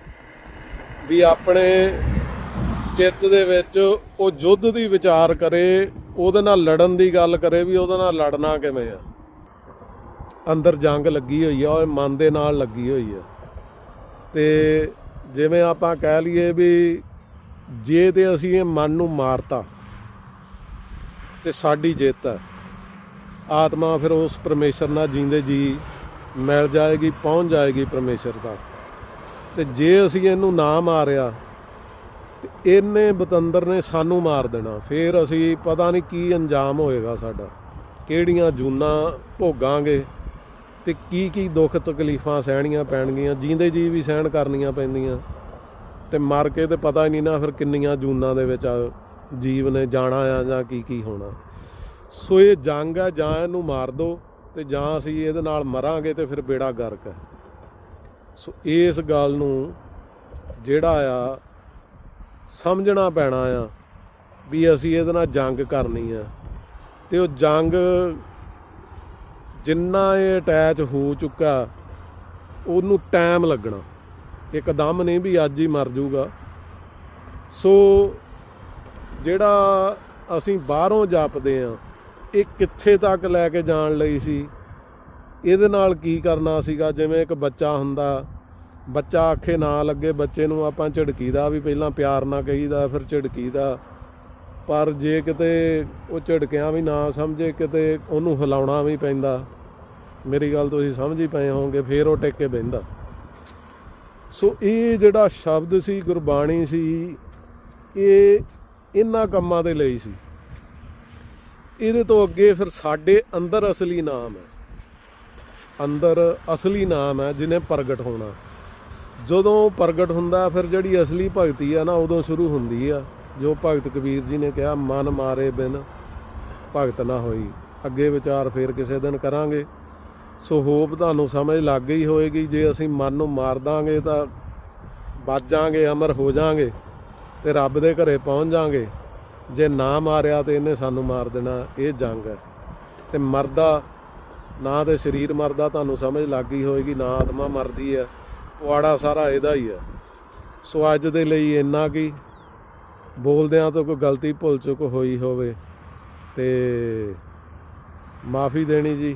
ਵੀ ਆਪਣੇ ਚਿੱਤ ਦੇ ਵਿੱਚ ਉਹ ਯੁੱਧ ਦੀ ਵਿਚਾਰ ਕਰੇ, ਉਹਦੇ ਨਾਲ ਲੜਨ ਦੀ ਗੱਲ ਕਰੇ, ਵੀ ਉਹਦੇ ਨਾਲ ਲੜਨਾ ਕਿਵੇਂ ਆ? ਅੰਦਰ ਜੰਗ ਲੱਗੀ ਹੋਈ ਆ, ਉਹ ਮਨ ਦੇ ਨਾਲ ਲੱਗੀ ਹੋਈ ਆ। ਤੇ ਜਿਵੇਂ ਆਪਾਂ ਕਹਿ ਲਈਏ ਵੀ ਜੇ ਤੇ ਅਸੀਂ ਇਹ ਮਨ ਨੂੰ ਮਾਰਤਾ ਤੇ ਸਾਡੀ ਜਿੱਤ ਹੈ, ਆਤਮਾ ਫਿਰ ਉਸ ਪਰਮੇਸ਼ਰ ਨਾਲ ਜੀਂਦੇ ਜੀ, ਮਿਲ ਜਾਏਗੀ, ਪਹੁੰਚ ਜਾਏਗੀ ਪਰਮੇਸ਼ਰ ਤੱਕ। ਤੇ ਜੇ ਅਸੀਂ ਇਹਨੂੰ ਨਾ ਮਾਰਿਆ, ਤੇ ਇਹਨੇ ਬਤੰਦਰ ਨੇ ਸਾਨੂੰ ਮਾਰ ਦੇਣਾ। ਫਿਰ ਅਸੀਂ ਪਤਾ ਨਹੀਂ ਕੀ ਅੰਜਾਮ ਹੋਏਗਾ ਸਾਡਾ, ਕਿਹੜੀਆਂ ਜੂਨਾਂ ਭੋਗਾਂਗੇ। ਤੇ ਕੀ ਕੀ ਦੁੱਖ ਤਕਲੀਫਾਂ ਸਹਿਣੀਆਂ ਪੈਣਗੀਆਂ ਜੀਂਦੇ ਜੀ ਵੀ ਸਹਿਣ ਕਰਨੀਆਂ ਪੈਂਦੀਆਂ। ਤੇ ਮਰ ਕੇ ਤੇ ਪਤਾ ਹੀ ਨਹੀਂ ਨਾ ਫਿਰ ਕਿੰਨੀਆਂ ਜੂਨਾਂ ਦੇ ਵਿੱਚ ਜੀਵ ਨੇ ਜਾਣਾ ਆ ਜਾਂ ਕੀ ਕੀ ਹੋਣਾ। ਸੋ ਇਹ ਜੰਗ ਆ, ਜਾਂ ਇਹਨੂੰ ਮਾਰ ਦੋ ਤੇ ਜਾਂ ਅਸੀਂ ਇਹਦੇ ਨਾਲ ਮਰਾਂਗੇ ਤੇ ਫਿਰ ਬੇੜਾ ਗਰਕ ਹੈ। ਸੋ ਇਸ ਗੱਲ ਨੂੰ ਜਿਹੜਾ ਆ ਸਮਝਣਾ ਪੈਣਾ ਆ ਵੀ ਅਸੀਂ ਇਹਦੇ ਨਾਲ ਜੰਗ ਕਰਨੀ ਆ। ਤੇ ਉਹ ਜੰਗ ਜਿੰਨਾ ਇਹ ਅਟੈਚ ਹੋ ਚੁੱਕਾ, ਉਹਨੂੰ ਟਾਈਮ ਲੱਗਣਾ। ਇੱਕਦਮ ਨਹੀਂ ਵੀ ਅੱਜ ਹੀ ਮਰ ਜਾਊਗਾ। ਸੋ ਜਿਹੜਾ ਅਸੀਂ ਬਾਹਰੋਂ ਜਾਪਦੇ ਆ ਇਹ ਕਿੱਥੇ ਤੱਕ ਲੈ ਕੇ ਜਾਣ ਲਈ ਸੀ? ਇਹਦੇ ਨਾਲ ਕੀ ਕਰਨਾ ਸੀਗਾ? ਜਿਵੇਂ ਇੱਕ ਬੱਚਾ ਹੁੰਦਾ, ਬੱਚਾ ਆਖੇ ਨਾ ਲੱਗੇ, ਬੱਚੇ ਨੂੰ ਆਪਾਂ ਝਿੜਕੀਦਾ ਵੀ ਪਹਿਲਾਂ ਪਿਆਰ ਨਾ ਕਹੀਦਾ, ਫਿਰ ਝਿੜਕੀਦਾ। ਪਰ ਜੇ ਕਿਤੇ ਉਹ ਝਿੜਕਿਆਂ ਵੀ ਨਾ ਸਮਝੇ, ਕਿਤੇ ਉਹਨੂੰ ਹਿਲਾਉਣਾ ਵੀ ਪੈਂਦਾ। ਮੇਰੀ ਗੱਲ ਤੁਸੀਂ ਸਮਝ ਹੀ ਪਏ ਹੋਵੋਗੇ, ਫੇਰ ਉਹ ਟਿਕ ਕੇ ਬਹਿੰਦਾ। ਸੋ ਇਹ ਜਿਹੜਾ ਸ਼ਬਦ ਸੀ, ਗੁਰਬਾਣੀ ਸੀ, ਇਹ ਇਹਨਾਂ ਕੰਮਾਂ ਦੇ ਲਈ ਸੀ। ਇਹਦੇ ਤੋਂ ਅੱਗੇ ਫਿਰ ਸਾਡੇ ਅੰਦਰ ਅਸਲੀ ਨਾਮ ਹੈ। ਅੰਦਰ ਅਸਲੀ ਨਾਮ ਹੈ ਜਿਹਨੇ ਪ੍ਰਗਟ ਹੋਣਾ। ਜਦੋਂ ਪ੍ਰਗਟ ਹੁੰਦਾ, ਫਿਰ ਜਿਹੜੀ ਅਸਲੀ ਭਗਤੀ ਆ ਨਾ, ਉਦੋਂ ਸ਼ੁਰੂ ਹੁੰਦੀ ਆ। ਜੋ ਭਗਤ ਕਬੀਰ ਜੀ ਨੇ ਕਿਹਾ, ਮਨ ਮਾਰੇ ਬਿਨ ਭਗਤ ਨਾ ਹੋਈ। ਅੱਗੇ ਵਿਚਾਰ ਫੇਰ ਕਿਸੇ ਦਿਨ ਕਰਾਂਗੇ। ਸੋ ਹੋਪ ਤੁਹਾਨੂੰ ਸਮਝ ਲੱਗ ਗਈ ਹੋਏਗੀ ਜੇ ਅਸੀਂ ਮਨ ਨੂੰ ਮਾਰ ਦਾਂਗੇ ਤਾਂ ਬਚ ਜਾਾਂਗੇ, ਅਮਰ ਹੋ ਜਾਾਂਗੇ ਤੇ ਰੱਬ ਦੇ ਘਰੇ ਪਹੁੰਚ ਜਾਾਂਗੇ। ਜੇ ਨਾ ਮਾਰਿਆ ਤੇ ਇਹਨੇ ਸਾਨੂੰ ਮਾਰ ਦੇਣਾ, ਇਹ ਜੰਗ ਹੈ। ਤੇ ਮਰਦਾ, ਨਾ ਤੇ ਸਰੀਰ ਮਰਦਾ, ਤੁਹਾਨੂੰ ਸਮਝ ਲੱਗ ਗਈ ਹੋਏਗੀ ਨਾ ਆਤਮਾ ਮਰਦੀ ਹੈ, ਪੁਆੜਾ ਸਾਰਾ ਇਹਦਾ ਹੀ ਹੈ। ਸੋ ਅੱਜ ਦੇ ਲਈ ਇੰਨਾ ਕੀ, ਬੋਲਦਿਆਂ ਤੋਂ ਕੋਈ ਗਲਤੀ ਭੁੱਲ ਚੁੱਕ ਹੋਈ ਹੋਵੇ ਤੇ ਮਾਫੀ ਦੇਣੀ ਜੀ।